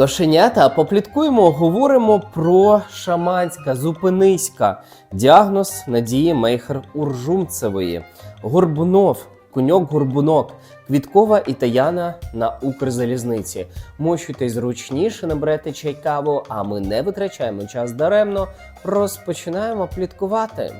Кошенята, попліткуємо, говоримо про шаманська, зупиниська. Діагноз Надії Мейхер Уржумцевої. Горбунов, куньок-горбунок, Квіткова і Таяна на Укрзалізниці. Мощуйтесь зручніше, наберете чай каву, а ми не витрачаємо час даремно. Розпочинаємо пліткувати.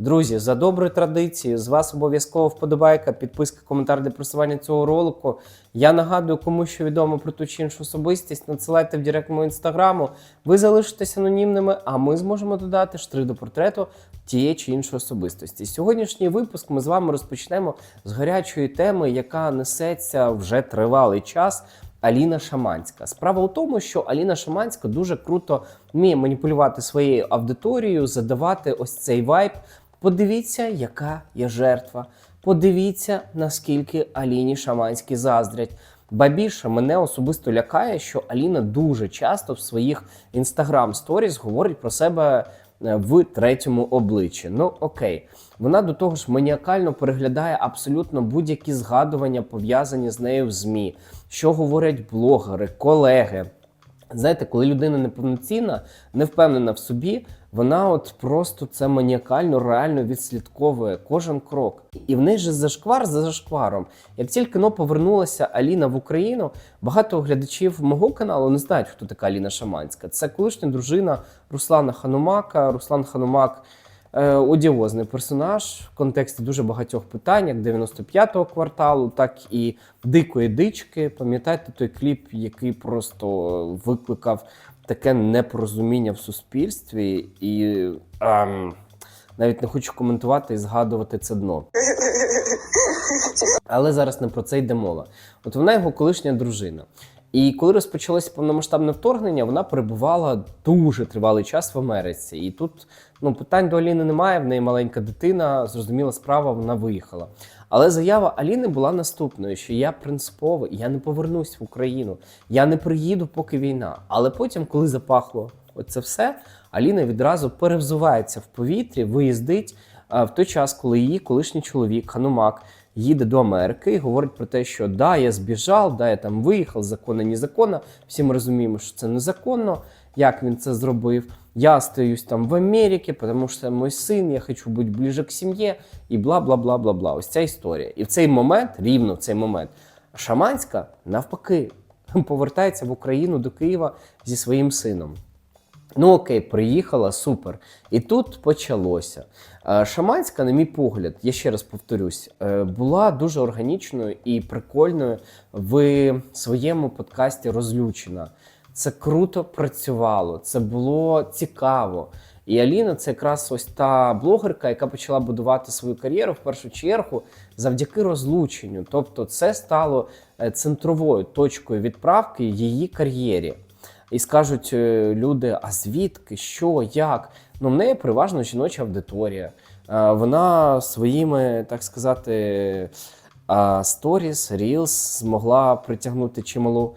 Друзі, за доброю традицією, з вас обов'язково вподобайка, підписка, коментар для просування цього ролику. Я нагадую, кому що відомо про ту чи іншу особистість, надсилайте в директ мого інстаграму. Ви залишитесь анонімними, а ми зможемо додати штрих до портрету тієї чи іншої особистості. Сьогоднішній випуск ми з вами розпочнемо з гарячої теми, яка несеться вже тривалий час. Аліна Шаманська. Справа у тому, що Аліна Шаманська дуже круто вміє маніпулювати своєю аудиторією, задавати ось цей вайб. Подивіться, яка є жертва. Подивіться, наскільки Аліні Шаманській заздрять. Ба більше мене особисто лякає, що Аліна дуже часто в своїх інстаграм сторіс говорить про себе е, в третьому обличчі. Ну окей, вона до того ж маніакально переглядає абсолютно будь-які згадування пов'язані з нею в змі, що говорять блогери, колеги. Знаєте, коли людина неповноцінна, не впевнена в собі, вона от просто це маніакально реально відслідковує кожен крок. І в неї же зашквар за зашкваром. Як тільки но повернулася Аліна в Україну, багато глядачів мого каналу не знають, хто така Аліна Шаманська. Це колишня дружина Руслана Ханумака. Руслан Ханумак е, одіозний персонаж в контексті дуже багатьох питань, як 95-го кварталу, так і дикої дички. Пам'ятаєте той кліп, який просто викликав таке непорозуміння в суспільстві, і ем, навіть не хочу коментувати і згадувати це дно. Але зараз не про це йде мова. От вона його колишня дружина. І коли розпочалося повномасштабне вторгнення, вона перебувала дуже тривалий час в Америці. І тут ну, питань до Аліни немає, в неї маленька дитина, зрозуміла справа, вона виїхала. Але заява Аліни була наступною: що я принципово, я не повернусь в Україну, я не приїду, поки війна. Але потім, коли запахло оце все, Аліна відразу перевзувається в повітрі, виїздить в той час, коли її колишній чоловік Ханумак їде до Америки і говорить про те, що да, я збіжав, да, я там виїхав, законно, незаконно. Всі ми розуміємо, що це незаконно, як він це зробив. Я остаюсь там в Америці, тому що це мій син, я хочу бути ближе к сім'ї, і бла бла бла бла бла. Ось ця історія. І в цей момент, рівно в цей момент, Шаманська навпаки повертається в Україну до Києва зі своїм сином. Ну окей, приїхала, супер. І тут почалося. Е, Шаманська, на мій погляд, я ще раз повторюсь, е, була дуже органічною і прикольною в своєму подкасті Розлючена. Це круто працювало, це було цікаво. І Аліна це якраз ось та блогерка, яка почала будувати свою кар'єру в першу чергу завдяки розлученню. Тобто, це стало е, центровою точкою відправки її кар'єрі. І скажуть е, люди: а звідки, що, як? Ну, в неї переважно жіноча аудиторія. Е, Вона своїми, так сказати, сторіс, рілс змогла притягнути чималу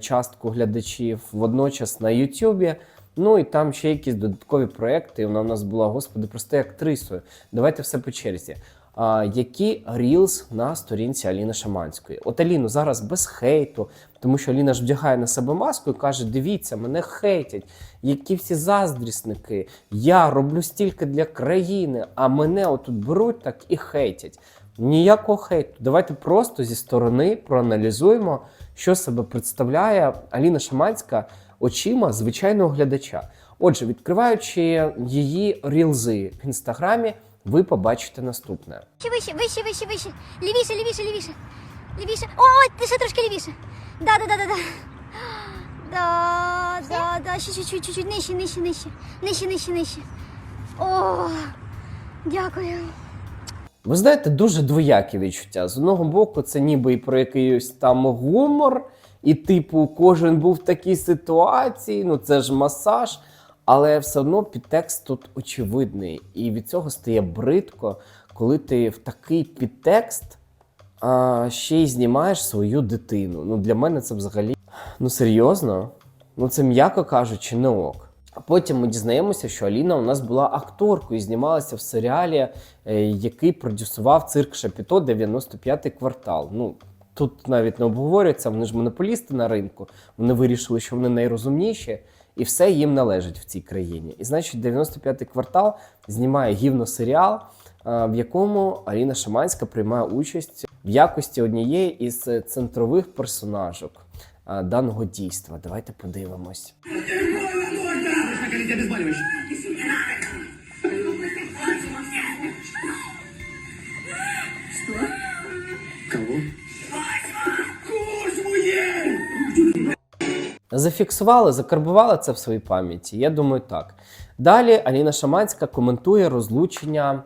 частку глядачів водночас на Ютубі. Ну і там ще якісь додаткові проекти. Вона у нас була, господи, просто актрисою. Давайте все по черзі. А, які рілс на сторінці Аліни Шаманської? От Аліну зараз без хейту, тому що Аліна ж вдягає на себе маску і каже: Дивіться, мене хейтять, які всі заздрісники. Я роблю стільки для країни, а мене отут беруть так і хейтять. Ніякого хейту. Давайте просто зі сторони проаналізуємо, що себе представляє Аліна Шаманська очима звичайного глядача. Отже, відкриваючи її рілзи в інстаграмі, ви побачите наступне. Вище, вище, вище, вище. Лівіше, лівіше, лівіше. Лівіше. О, ти ще трошки лівіше. Да, да, да, да, да. Да, да, да. Ще чуть-чуть, чуть-чуть. Нижче, нижче, нижче. Нижче, нижче, нижче. О, дякую. Ви знаєте, дуже двоякі відчуття. З одного боку, це ніби і про якийсь там гумор, і, типу, кожен був в такій ситуації, ну це ж масаж. Але все одно підтекст тут очевидний. І від цього стає бридко, коли ти в такий підтекст а, ще й знімаєш свою дитину. Ну, для мене це взагалі ну серйозно. Ну, це м'яко кажучи, не ок. А потім ми дізнаємося, що Аліна у нас була акторкою і знімалася в серіалі, е, який продюсував цирк Шапіто 95-й квартал. Ну, тут навіть не обговорюється, вони ж монополісти на ринку. Вони вирішили, що вони найрозумніші, і все їм належить в цій країні. І значить, 95-й квартал знімає гівно-серіал, е, в якому Аліна Шаманська приймає участь в якості однієї із центрових персонажок е, даного дійства. Давайте подивимось. Накалите обезболивающее. Что? Кого? Зафіксували, закарбували це в своїй пам'яті. Я думаю, так. Далі Аліна Шаманська коментує розлучення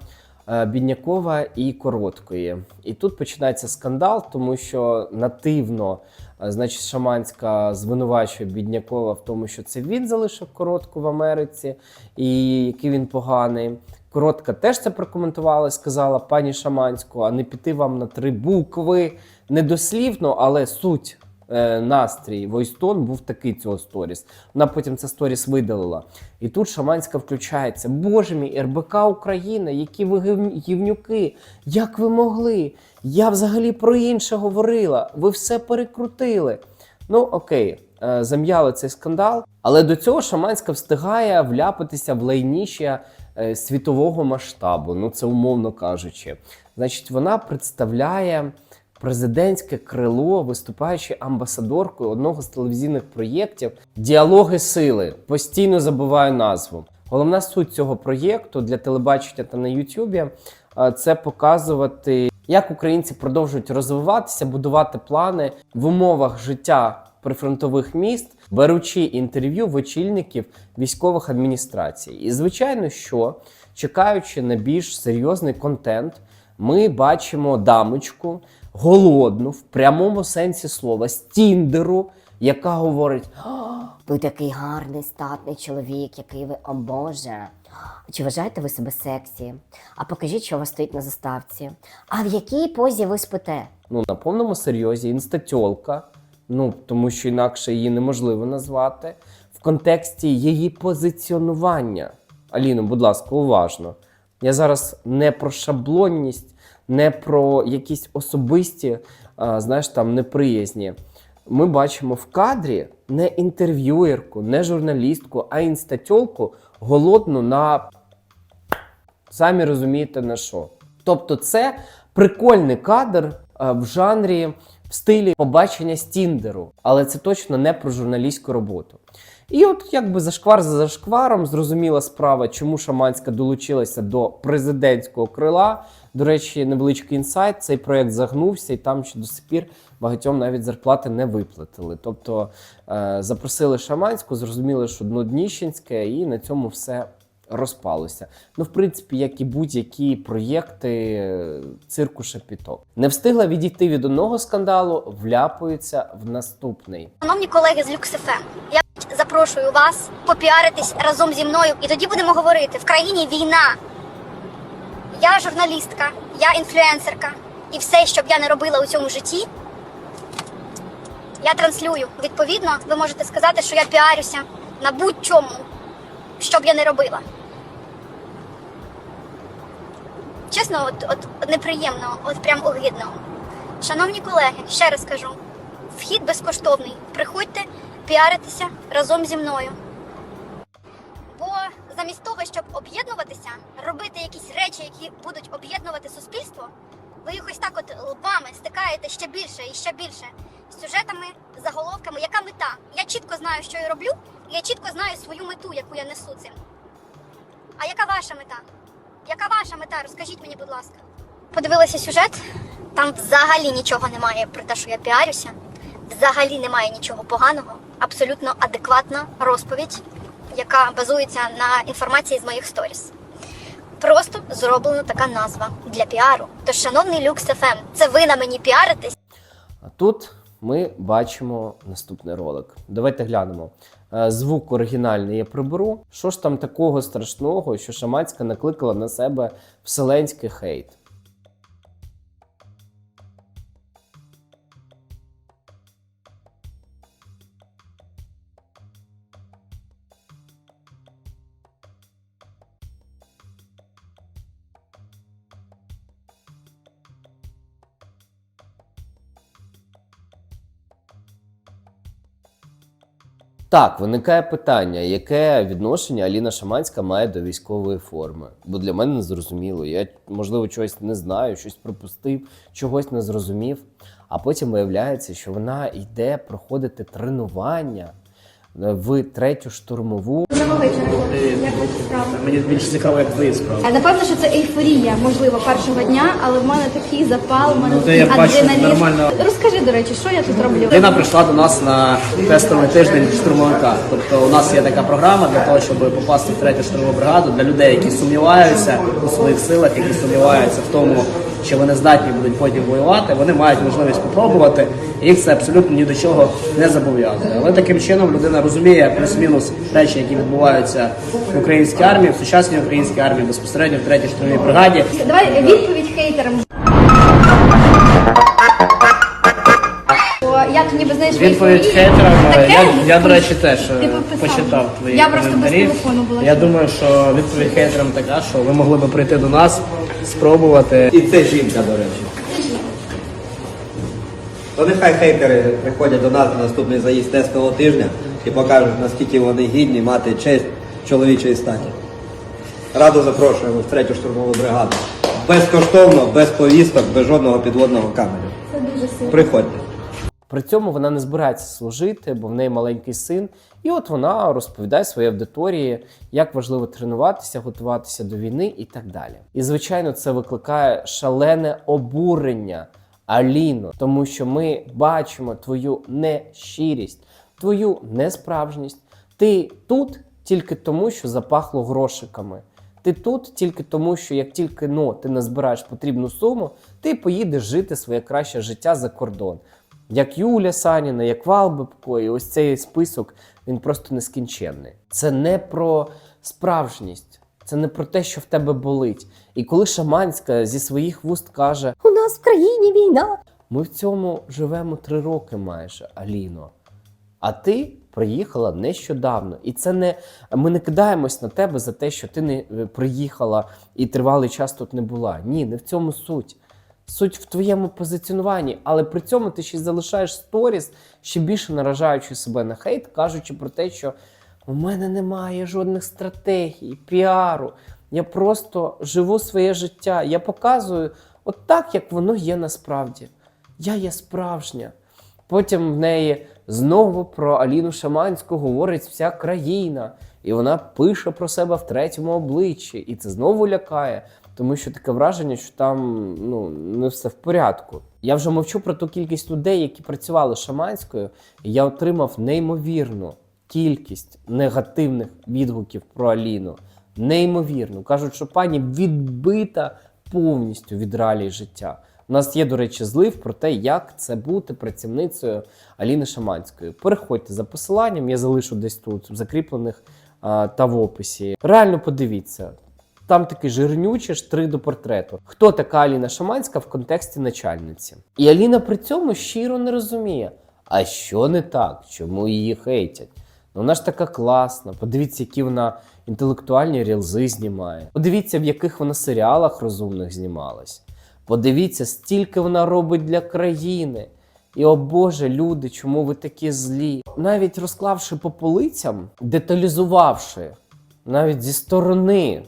е, Біднякова і Короткої. І тут починається скандал, тому що нативно, значить, Шаманська звинувачує Біднякова в тому, що це він залишив коротку в Америці, і який він поганий. Коротка теж це прокоментувала, сказала пані Шаманську, а не піти вам на три букви. Недослівно, але суть е, настрій Войстон був такий цього сторіс. Вона потім це сторіс видалила. І тут Шаманська включається. Боже мій, РБК Україна, які ви гівнюки, як ви могли? Я взагалі про інше говорила. Ви все перекрутили. Ну окей, е, зам'яли цей скандал. Але до цього Шаманська встигає вляпатися в лайніще е, світового масштабу. Ну це умовно кажучи. Значить, вона представляє президентське крило, виступаючи амбасадоркою одного з телевізійних проєктів Діалоги сили. Постійно забуваю назву. Головна суть цього проєкту для телебачення та на Ютубі е, це показувати, як українці продовжують розвиватися, будувати плани в умовах життя прифронтових міст, беручи інтерв'ю в очільників військових адміністрацій. І звичайно, що чекаючи на більш серйозний контент, ми бачимо дамочку голодну в прямому сенсі слова з Тіндеру, яка говорить: Ви такий гарний, статний чоловік, який ви, о Боже. Чи вважаєте ви себе сексі? А покажіть, що у вас стоїть на заставці. А в якій позі ви спите? ну, на повному серйозі, інстатьолка, ну тому що інакше її неможливо назвати, в контексті її позиціонування. Аліно, будь ласка, уважно. Я зараз не про шаблонність, не про якісь особисті, знаєш, там неприязні. Ми бачимо в кадрі не інтерв'юєрку, не журналістку, а інстатьолку голодну на самі розумієте на що. Тобто, це прикольний кадр в жанрі в стилі побачення з Тіндеру, але це точно не про журналістську роботу. І от якби зашквар за зашкваром зрозуміла справа, чому Шаманська долучилася до президентського крила. До речі, невеличкий інсайт. Цей проект загнувся, і там ще до сих пір багатьом навіть зарплати не виплатили. Тобто е, запросили Шаманську, зрозуміли, що дно Дніщенське, і на цьому все розпалося. Ну, в принципі, як і будь-які проєкти цирку Шапіто. Не встигла відійти від одного скандалу, вляпується в наступний. Шановні колеги з LuxFM, я запрошую вас попіаритись разом зі мною, і тоді будемо говорити: в країні війна. Я журналістка, я інфлюенсерка, і все, що б я не робила у цьому житті, я транслюю. Відповідно, ви можете сказати, що я піарюся на будь-чому, що б я не робила. Чесно, от, от неприємно, от прям огидно. Шановні колеги, ще раз кажу: вхід безкоштовний. Приходьте піаритися разом зі мною. Бо замість того, щоб об'єднуватися, робити якісь речі, які будуть об'єднувати суспільство, ви їх ось так от лбами стикаєте ще більше і ще більше сюжетами, заголовками. Яка мета? Я чітко знаю, що я роблю, і я чітко знаю свою мету, яку я несу цим. А яка ваша мета? Яка ваша мета? Розкажіть мені, будь ласка. Подивилася сюжет. Там взагалі нічого немає про те, що я піарюся. Взагалі немає нічого поганого. Абсолютно адекватна розповідь, яка базується на інформації з моїх сторіс. Просто зроблена така назва для піару. Тож, шановний Люкс ФМ, це ви на мені піаритесь. А тут ми бачимо наступний ролик. Давайте глянемо. Е, Звук оригінальний я приберу. Що ж там такого страшного, що Шамацька накликала на себе вселенський хейт? Так, виникає питання, яке відношення Аліна Шаманська має до військової форми? Бо для мене не зрозуміло. Я, можливо, чогось не знаю, щось пропустив, чогось не зрозумів. А потім виявляється, що вона йде проходити тренування в третю штурмову. Справи? Мені більше цікаво, як справи. А напевно, що це ейфорія, можливо, першого дня, але в мене такий запал, в мене Ну, такий адреналін. нормально. Розкажи, до речі, що я тут роблю? Людина прийшла до нас на тестовий тиждень штурмовика. Тобто у нас є така програма для того, щоб попасти в третю штурмову бригаду для людей, які сумніваються у своїх силах, які сумніваються в тому, що вони здатні будуть потім воювати. Вони мають можливість спробувати. І їх це абсолютно ні до чого не зобов'язує. Але таким чином людина розуміє плюс-мінус речі, які відбуваються в українській армії, в сучасній українській армії, безпосередньо в третій штурмовій бригаді. Давай відповідь хейтерам. Я тут ніби знаєш Відповідь хейтерам. Я, я, до речі, теж е, почитав твої Я коментарі. Я думаю, що відповідь хейтерам така, що ви могли би прийти до нас, спробувати. І це жінка, до речі. То нехай хейтери приходять до нас на наступний заїзд тестового тижня і покажуть, наскільки вони гідні мати честь чоловічої статі. Радо запрошуємо в третю штурмову бригаду. Безкоштовно, без повісток, без жодного підводного каменю. Це дуже сильно. Приходьте. При цьому вона не збирається служити, бо в неї маленький син. І от вона розповідає своїй аудиторії, як важливо тренуватися, готуватися до війни і так далі. І звичайно, це викликає шалене обурення Аліно, тому що ми бачимо твою нещирість, твою несправжність. Ти тут тільки тому, що запахло грошиками. Ти тут тільки тому, що як тільки ну, ти назбираєш потрібну суму, ти поїдеш жити своє краще життя за кордон. Як Юля Саніна, як Вал Бабко, і ось цей список він просто нескінченний. Це не про справжність, це не про те, що в тебе болить. І коли Шаманська зі своїх вуст каже: У нас в країні війна. ми в цьому живемо три роки майже, Аліно. А ти приїхала нещодавно. І це не ми не кидаємось на тебе за те, що ти не е, приїхала і тривалий час тут не була. Ні, не в цьому суть. Суть в твоєму позиціонуванні, але при цьому ти ще залишаєш сторіс, ще більше наражаючи себе на хейт, кажучи про те, що у мене немає жодних стратегій, піару. Я просто живу своє життя. Я показую от так, як воно є насправді. Я є справжня. Потім в неї знову про Аліну Шаманську говорить вся країна, і вона пише про себе в третьому обличчі, і це знову лякає, тому що таке враження, що там ну не все в порядку. Я вже мовчу про ту кількість людей, які працювали Шаманською, і я отримав неймовірну кількість негативних відгуків про Аліну. Неймовірно. Кажуть, що пані відбита повністю від реалій життя. У нас є, до речі, злив про те, як це бути працівницею Аліни Шаманської. Переходьте за посиланням, я залишу десь тут, в закріплених а, та в описі. Реально подивіться. Там такий жирнючий штрих до портрету. Хто така Аліна Шаманська в контексті начальниці? І Аліна при цьому щиро не розуміє, а що не так, чому її хейтять. Ну вона ж така класна. Подивіться, які вона інтелектуальні рілзи знімає. Подивіться, в яких вона серіалах розумних знімалась. Подивіться, стільки вона робить для країни. І о Боже, люди, чому ви такі злі? Навіть розклавши по полицям, деталізувавши навіть зі сторони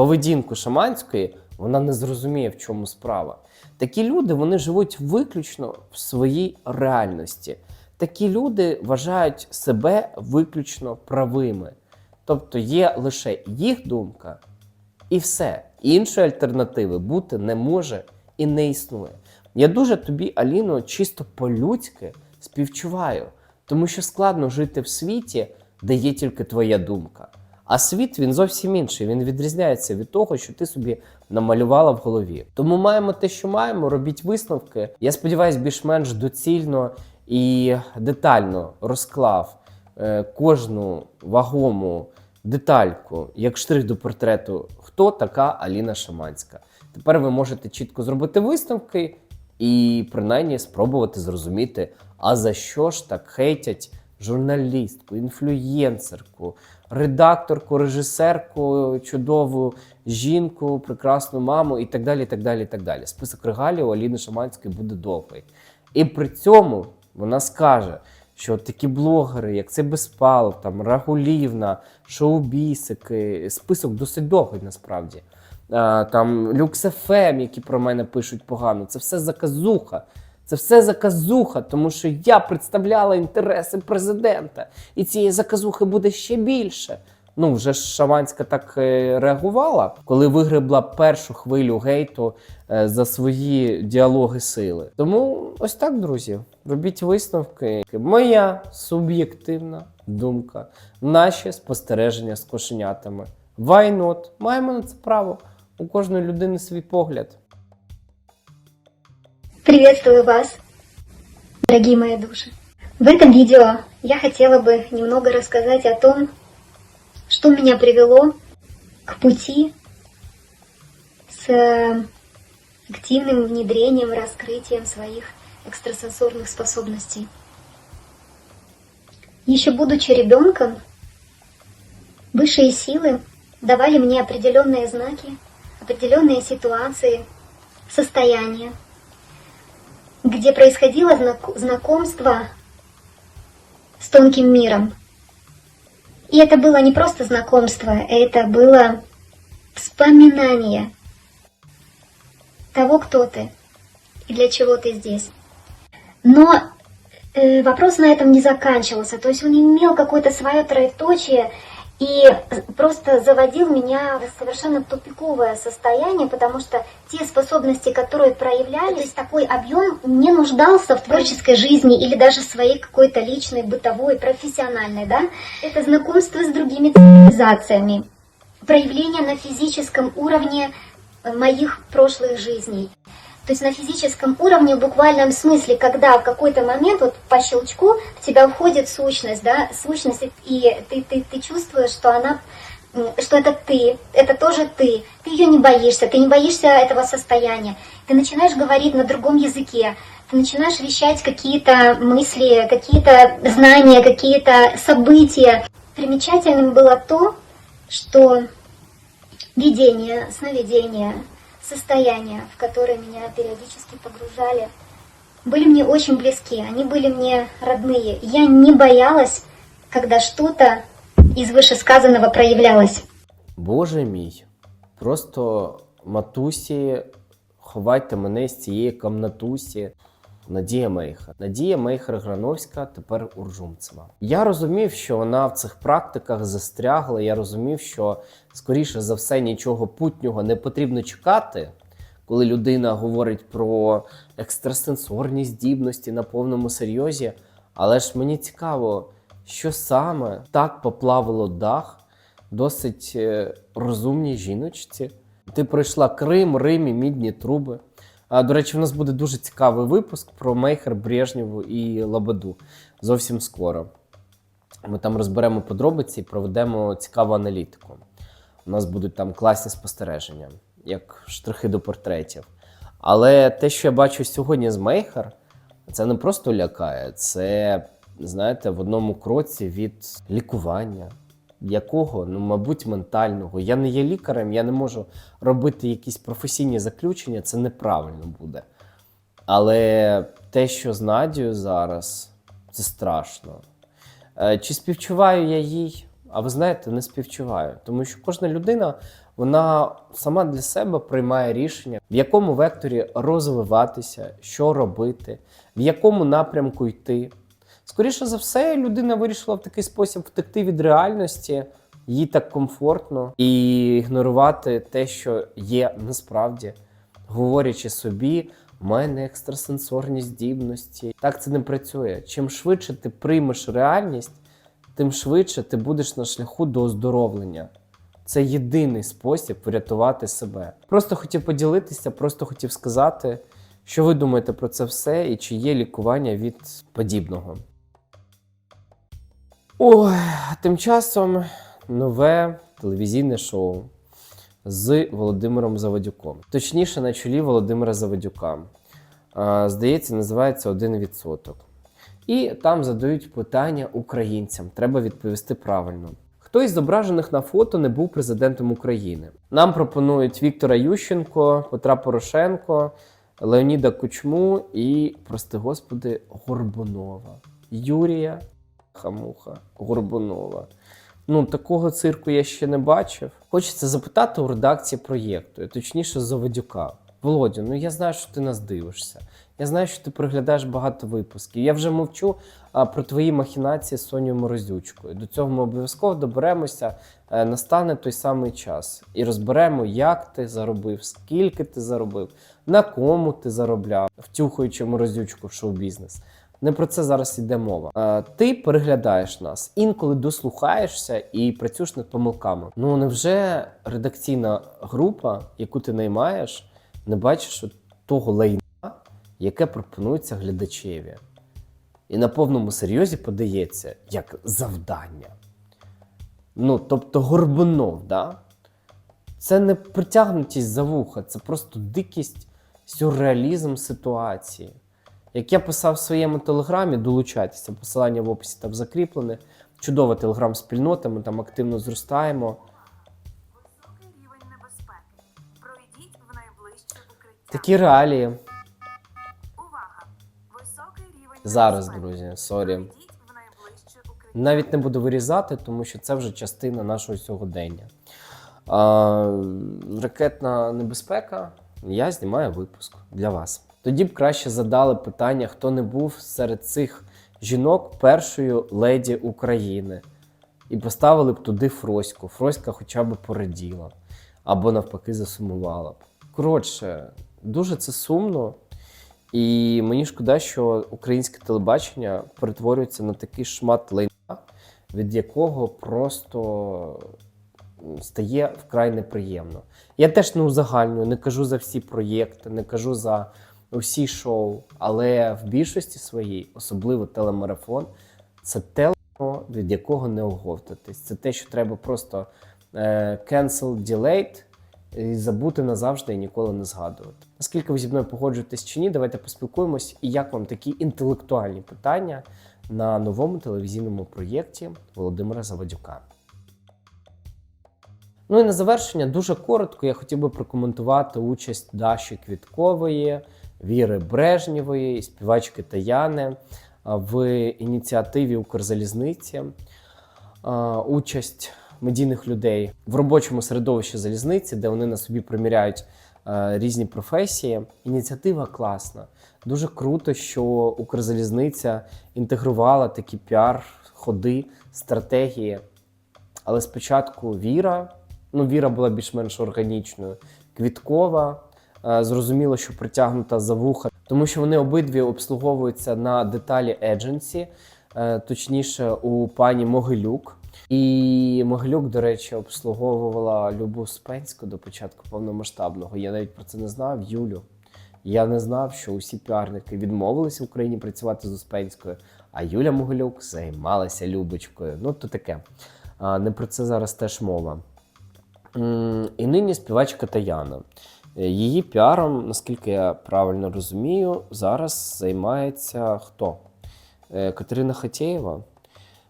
поведінку шаманської, вона не зрозуміє, в чому справа. Такі люди вони живуть виключно в своїй реальності. Такі люди вважають себе виключно правими. Тобто є лише їх думка, і все. Іншої альтернативи бути не може і не існує. Я дуже тобі, Аліно, чисто по-людськи співчуваю, тому що складно жити в світі, де є тільки твоя думка. А світ він зовсім інший. Він відрізняється від того, що ти собі намалювала в голові. Тому маємо те, що маємо, робіть висновки. Я сподіваюся, більш-менш доцільно і детально розклав е, кожну вагому детальку, як штрих до портрету, хто така Аліна Шаманська. Тепер ви можете чітко зробити висновки і принаймні спробувати зрозуміти, а за що ж так хейтять журналістку, інфлюєнсерку, редакторку, режисерку, чудову жінку, прекрасну маму і так далі. так далі, так далі. Список регалій у Аліни Шаманської буде довгий. І при цьому вона скаже, що такі блогери, як це Безпалов, там Рагулівна, Шоубісики, список досить довгий насправді. Там Люксефем, які про мене пишуть погано, це все заказуха. Це все заказуха, тому що я представляла інтереси президента, і цієї заказухи буде ще більше. Ну, вже ж Шаманська так е, реагувала, коли вигребла першу хвилю гейту е, за свої діалоги сили. Тому ось так, друзі, робіть висновки. Моя суб'єктивна думка, наші спостереження з кошенятами. Not? Маємо на це право. У кожної людини свій погляд. Приветствую вас, дорогие мои души. В этом видео я хотела бы немного рассказать о том, что меня привело к пути с э, активным внедрением, раскрытием своих экстрасенсорных способностей. Еще будучи ребенком, высшие силы давали мне определенные знаки, определенные ситуации, состояния, где происходило знак- знакомство с тонким миром. И это было не просто знакомство, это было вспоминание того, кто ты и для чего ты здесь. Но э, вопрос на этом не заканчивался, то есть он имел какое-то свое троеточие и просто заводил меня в совершенно тупиковое состояние, потому что те способности, которые проявлялись, то есть такой объем не нуждался в творческой жизни или даже своей какой-то личной, бытовой, профессиональной, да? Это знакомство с другими цивилизациями, проявление на физическом уровне моих прошлых жизней. То есть на физическом уровне в буквальном смысле, когда в какой-то момент вот по щелчку в тебя входит сущность, да, сущность, и ты, ты, ты чувствуешь, что она, что это ты, это тоже ты. Ты ее не боишься, ты не боишься этого состояния. Ты начинаешь говорить на другом языке, ты начинаешь вещать какие-то мысли, какие-то знания, какие-то события. Примечательным было то, что видение, сновидение, состояния, в которые меня периодически погружали, были мне очень близки, они были мне родные. Я не боялась, когда что-то из вышесказанного проявлялось. Боже мій, просто матусі, ховайте мене з цієї камнатусі. Надія Мейхер. Надія Мейхер Грановська, тепер Уржумцева. Я розумів, що вона в цих практиках застрягла. Я розумів, що скоріше за все нічого путнього не потрібно чекати, коли людина говорить про екстрасенсорні здібності на повному серйозі. Але ж мені цікаво, що саме так поплавило дах досить е, розумній жіночці. Ти пройшла Крим, Рим і мідні труби. До речі, у нас буде дуже цікавий випуск про Мейхер, Брежнєву і Лабаду зовсім скоро. Ми там розберемо подробиці і проведемо цікаву аналітику. У нас будуть там класні спостереження, як штрихи до портретів. Але те, що я бачу сьогодні з Мейхер, це не просто лякає, це, знаєте, в одному кроці від лікування. Якого? Ну, мабуть, ментального. Я не є лікарем, я не можу робити якісь професійні заключення, це неправильно буде. Але те, що з Надією зараз, це страшно. Е, Чи співчуваю я їй? А ви знаєте, не співчуваю. Тому що кожна людина вона сама для себе приймає рішення, в якому векторі розвиватися, що робити, в якому напрямку йти. Скоріше за все, людина вирішила в такий спосіб втекти від реальності, їй так комфортно, і ігнорувати те, що є насправді, говорячи собі, в мене екстрасенсорні здібності. Так це не працює. Чим швидше ти приймеш реальність, тим швидше ти будеш на шляху до оздоровлення. Це єдиний спосіб врятувати себе. Просто хотів поділитися, просто хотів сказати, що ви думаєте про це все і чи є лікування від подібного. Ой, тим часом нове телевізійне шоу з Володимиром Заводюком. Точніше, на чолі Володимира Заводюка. Здається, називається «Один відсоток». І там задають питання українцям. Треба відповісти правильно. Хто із зображених на фото не був президентом України? Нам пропонують Віктора Ющенко, Петра Порошенко, Леоніда Кучму і, прости господи, Горбунова. Юрія Хамуха Горбунова. Ну, такого цирку я ще не бачив. Хочеться запитати у редакції проєкту, точніше Заводюка. Володя, ну я знаю, що ти нас дивишся. Я знаю, що ти переглядаєш багато випусків. Я вже мовчу а, про твої махінації з Сонією Морозючкою. До цього ми обов'язково доберемося. Е, настане той самий час і розберемо, як ти заробив, скільки ти заробив, на кому ти заробляв, втюхуючи морозючку в шоу-бізнес. Не про це зараз йде мова. Е, ти переглядаєш нас, інколи дослухаєшся і працюєш над помилками. Ну невже редакційна група, яку ти наймаєш, не бачиш того лайна, яке пропонується глядачеві, і на повному серйозі подається як завдання. Ну, тобто Горбунов, да? це не притягнутість за вуха, це просто дикість, сюрреалізм ситуації. Як я писав в своєму телеграмі, долучайтеся, посилання в описі там закріплене. Чудова телеграм-спільнота, ми там активно зростаємо. Такі реалії. Зараз, друзі, сорі. Навіть не буду вирізати, тому що це вже частина нашого сьогодення. А, ракетна небезпека. Я знімаю випуск для вас. Тоді б краще задали питання, хто не був серед цих жінок першою леді України. І поставили б туди Фроську. Фроська хоча б пораділа. Або навпаки засумувала б. Коротше, дуже це сумно. І мені шкода, що українське телебачення перетворюється на такий шмат лайна, від якого просто стає вкрай неприємно. Я теж не узагальнюю, не кажу за всі проєкти, не кажу за всі шоу, але в більшості своїй, особливо телемарафон, це те, від якого не оговтатись. Це те, що треба просто е, cancel delayed і забути назавжди і ніколи не згадувати. Наскільки ви зі мною погоджуєтесь чи ні, давайте поспілкуємось, і як вам такі інтелектуальні питання на новому телевізійному проєкті Володимира Завадюка. Ну і на завершення дуже коротко я хотів би прокоментувати участь Даші Квіткової, Віри Брежнєвої співачки Таяни в ініціативі Укрзалізниці. Участь медійних людей в робочому середовищі залізниці, де вони на собі приміряють е, різні професії. Ініціатива класна. Дуже круто, що Укрзалізниця інтегрувала такі піар-ходи, стратегії. Але спочатку Віра, ну Віра була більш-менш органічною, Квіткова, е, зрозуміло, що притягнута за вуха, тому що вони обидві обслуговуються на деталі Agency, е, точніше, у пані Могилюк. І Могилюк, до речі, обслуговувала Любу Спенську до початку повномасштабного. Я навіть про це не знав, Юлю. Я не знав, що усі піарники відмовилися в Україні працювати з Успенською, а Юля Могилюк займалася Любочкою. Ну, то таке. Не про це зараз теж мова. І нині співачка Таяна. Її піаром, наскільки я правильно розумію, зараз займається хто? Е, Катерина Хатєєва.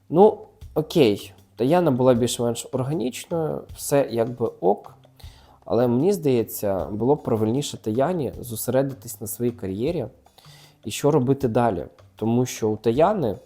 Ну, окей, Таяна була більш-менш органічною, все якби ок. Але мені здається, було б правильніше Таяні зосередитись на своїй кар'єрі і що робити далі. Тому що у Таяни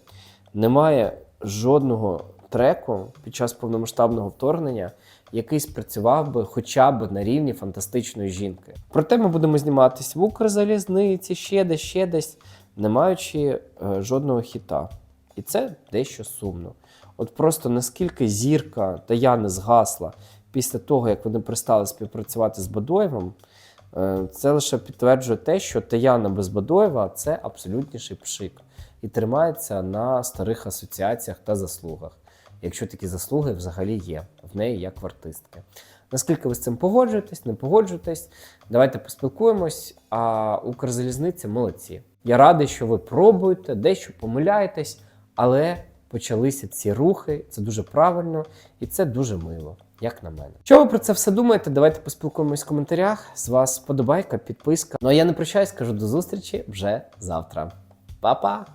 немає жодного треку під час повномасштабного вторгнення, який спрацював би хоча б на рівні фантастичної жінки. Проте ми будемо зніматись в Укрзалізниці, ще десь, ще десь, не маючи е, жодного хіта. І це дещо сумно. От просто наскільки зірка Таяни згасла після того, як вони перестали співпрацювати з Бадоєвим, е, це лише підтверджує те, що Таяна без Бадоєва це абсолютніший пшик і тримається на старих асоціаціях та заслугах. Якщо такі заслуги взагалі є в неї як в артистки. Наскільки ви з цим погоджуєтесь, не погоджуєтесь, давайте поспілкуємось. А Укрзалізниця молодці. Я радий, що ви пробуєте, дещо помиляєтесь, але почалися ці рухи. Це дуже правильно і це дуже мило, як на мене. Що ви про це все думаєте? Давайте поспілкуємось в коментарях. З вас подобайка, підписка. Ну а я не прощаюсь, кажу до зустрічі вже завтра. Па-па!